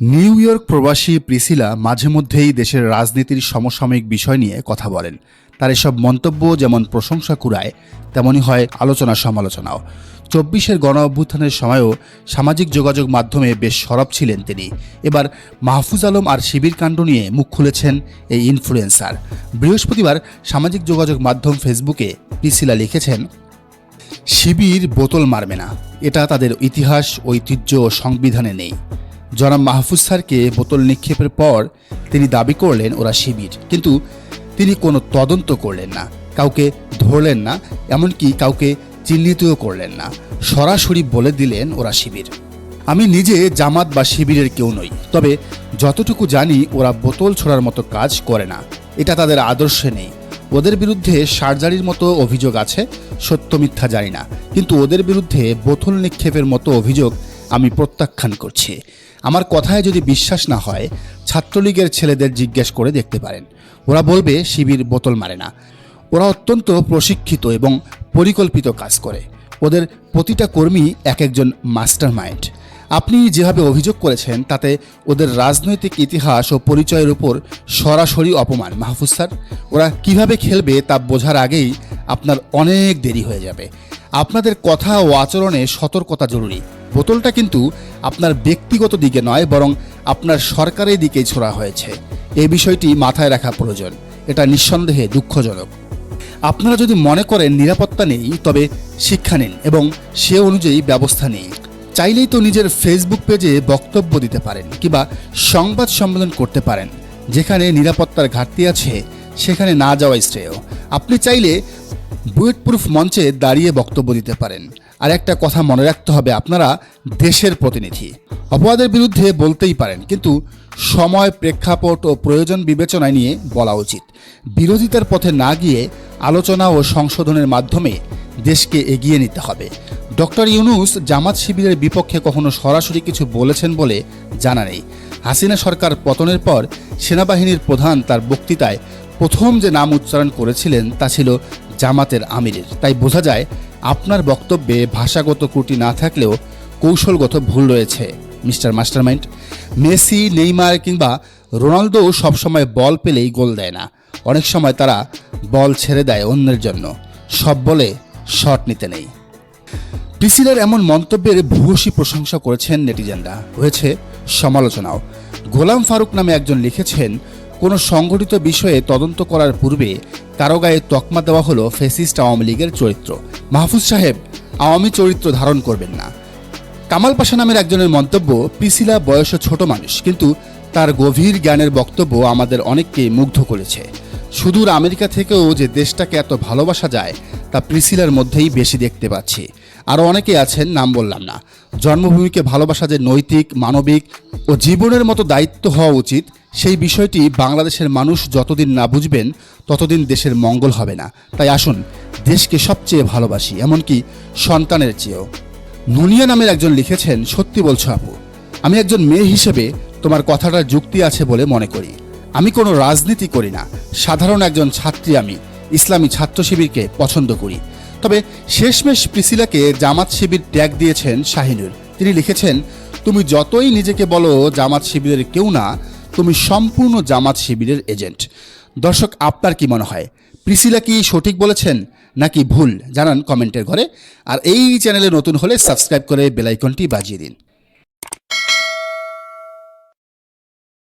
New York প্রবাসী Priscilla মাঝে মধ্যেই দেশের রাজনীতির সমসাময়িক বিষয় নিয়ে কথা বলেন। তার এসব মন্তব্য যেমন প্রশংসা কুড়ায়, তেমনই হয় আলোচনা সমালোচনাও। চব্বিশের গণ অভ্যুত্থানের সময়ও সামাজিক যোগাযোগ মাধ্যমে বেশ সরব ছিলেন তিনি। এবার মাহফুজ আলম আর শিবির কাণ্ড নিয়ে মুখ খুলেছেন এই ইনফ্লুয়েন্সার বৃহস্পতিবার সামাজিক যোগাযোগ মাধ্যম ফেসবুকে প্রিসিলা লিখেছেন, শিবির বোতল মারবে না। এটা তাদের ইতিহাস, ঐতিহ্য ও সংবিধানে নেই। জনাব মাহফুজ স্যারকে বোতল নিক্ষেপের পর তিনি দাবি করলেন ওরা শিবির, কিন্তু তিনি কোনো তদন্ত করলেন না, কাউকে ধরলেন না, এমনকি কাউকে চিহ্নিতও করলেন না, সরাসরি বলে দিলেন ওরা শিবির। আমি নিজে জামাত বা শিবিরের কেউ নই, তবে যতটুকু জানি ওরা বোতল ছোড়ার মতো কাজ করে না, এটা তাদের আদর্শে নেই। ওদের বিরুদ্ধে সার্জারির মতো অভিযোগ আছে, সত্য মিথ্যা জানি না, কিন্তু ওদের বিরুদ্ধে বোতল নিক্ষেপের মতো অভিযোগ আমি প্রত্যাখ্যান করছি। আমার কথায় যদি বিশ্বাস না হয়, ছাত্রলীগের ছেলেদের জিজ্ঞেস করে দেখতে পারেন। ওরা বলবে, শিবির বোতল মারে না। ওরা অত্যন্ত প্রশিক্ষিত এবং পরিকল্পিত কাজ করে। ওদের প্রতিটা কর্মী এক একজন মাস্টার মাইন্ড আপনি যেভাবে অভিযোগ করেছেন, তাতে ওদের রাজনৈতিক ইতিহাস ও পরিচয়ের উপর সরাসরি অপমান। মাহফুজ স্যার, ওরা কীভাবে খেলবে, তা বোঝার আগেই আপনার অনেক দেরি হয়ে যাবে। আপনাদের কথা ও আচরণে সতর্কতা জরুরি। বোতলটা কিন্তু আপনার ব্যক্তিগত দিকে নয়, বরং আপনার সরকারের দিকেই ছোড়া হয়েছে। এই বিষয়টি মাথায় রাখা প্রয়োজন। এটা নিঃসন্দেহে দুঃখজনক। আপনারা যদি মনে করেন নিরাপত্তা নেই, তবে শিক্ষা নিন এবং সে অনুযায়ী ব্যবস্থা নেই চাইলেই তো নিজের ফেসবুক পেজে বক্তব্য দিতে পারেন কিংবা সংবাদ সম্মেলন করতে পারেন। যেখানে নিরাপত্তার ঘাটতি আছে, সেখানে না যাওয়াই শ্রেয়। আপনি চাইলে বুয়েট প্রুফ মঞ্চে দাঁড়িয়ে বক্তব্য দিতে পারেন। আর একটা কথা মনে রাখতে হবে আপনারা, দেশের প্রতিনিধি। অপবাদের বিরুদ্ধে বলতেই পারেন, কিন্তু সময়, প্রেক্ষাপট ও প্রয়োজন বিবেচনায় নিয়ে বলা উচিত। বিরোধিতার পথে না গিয়ে আলোচনা ও সংশোধনের মাধ্যমে দেশকে এগিয়ে নিতে হবে। ডক্টর ইউনুস জামাত শিবিরের বিপক্ষে কখনো সরাসরি কিছু বলেছেন বলে জানা নেই। হাসিনা সরকার পতনের পর সেনাবাহিনীর প্রধান তার বক্তৃতায় প্রথম যে নাম উচ্চারণ করেছিলেন তা ছিল জামাতের আমিরের। তাই বোঝা যায় আপনার বক্তব্যে ভাষাগত ত্রুটি না থাকলেও কৌশলগত ভুল রয়েছে, মিস্টার মাস্টারমাইন্ড। মেসি, নেইমার কিংবা রোনালদো সবসময় বল পেলেই গোল দেয় না। অনেক সময় তারা বল ছেড়ে দেয় অন্যের জন্য। সব বলে শট নিতে নেই। প্রিসিলার এমন মন্তব্যের ভূয়সী প্রশংসা করেছেন নেটিজেনরা। হয়েছে সমালোচনাও। গোলাম ফারুক নামে একজন লিখেছেন কোনো সংগঠিত বিষয়ে তদন্ত করার পূর্বে কারও গায়ে তকমা দেওয়া হলো ফেসিস্ট আওয়ামী লীগের চরিত্র। মাহফুজ সাহেব আওয়ামী চরিত্র ধারণ করবেন না। কামাল পাশা নামের একজনের মন্তব্য, পিসিলা বয়সে ছোট মানুষ, কিন্তু তার গভীর জ্ঞানের বক্তব্য আমাদের অনেককে মুগ্ধ করেছে। সুদূর আমেরিকা থেকেও যে দেশটাকে এত ভালোবাসা যায়, তা প্রিসিলার মধ্যেই বেশি দেখতে পাচ্ছি। আরও অনেকে আছেন, নাম বললাম না। জন্মভূমিকে ভালোবাসা যে নৈতিক, মানবিক ও জীবনের মতো দায়িত্ব হওয়া উচিত সেই বিষয়টি বাংলাদেশের মানুষ যতদিন না বুঝবেন, ততদিন দেশের মঙ্গল হবে না। তাই আসুন, দেশকে সবচেয়ে ভালোবাসি, এমনকি সন্তানের চেয়েও। নুনিয়া নামের একজন লিখেছেন, সত্যি বলছো আপু, আমি একজন মেয়ে হিসেবে তোমার কথাটার যুক্তি আছে বলে মনে করি। আমি কোনো রাজনীতি করি না, সাধারণ একজন ছাত্রী আমি, ইসলামী ছাত্র শিবিরকে পছন্দ করি। তবে শেষমেশ প্রিসিলাকে জামাত শিবির ট্যাগ দিয়েছেন শাহিনুর। তিনি লিখেছেন, তুমি যতই নিজেকে বলো জামাত শিবিরের কেউ না তুমি সম্পূর্ণ জামাত শিবিরের এজেন্ট। দর্শক, আপনার কি মনে হয়? প্রিসিলা কি সঠিক বলেছেন নাকি ভুল? জানান কমেন্টের ঘরে। আর এই চ্যানেলে নতুন হলে সাবস্ক্রাইব করে বেলাইকনটি বাজিয়ে দিন।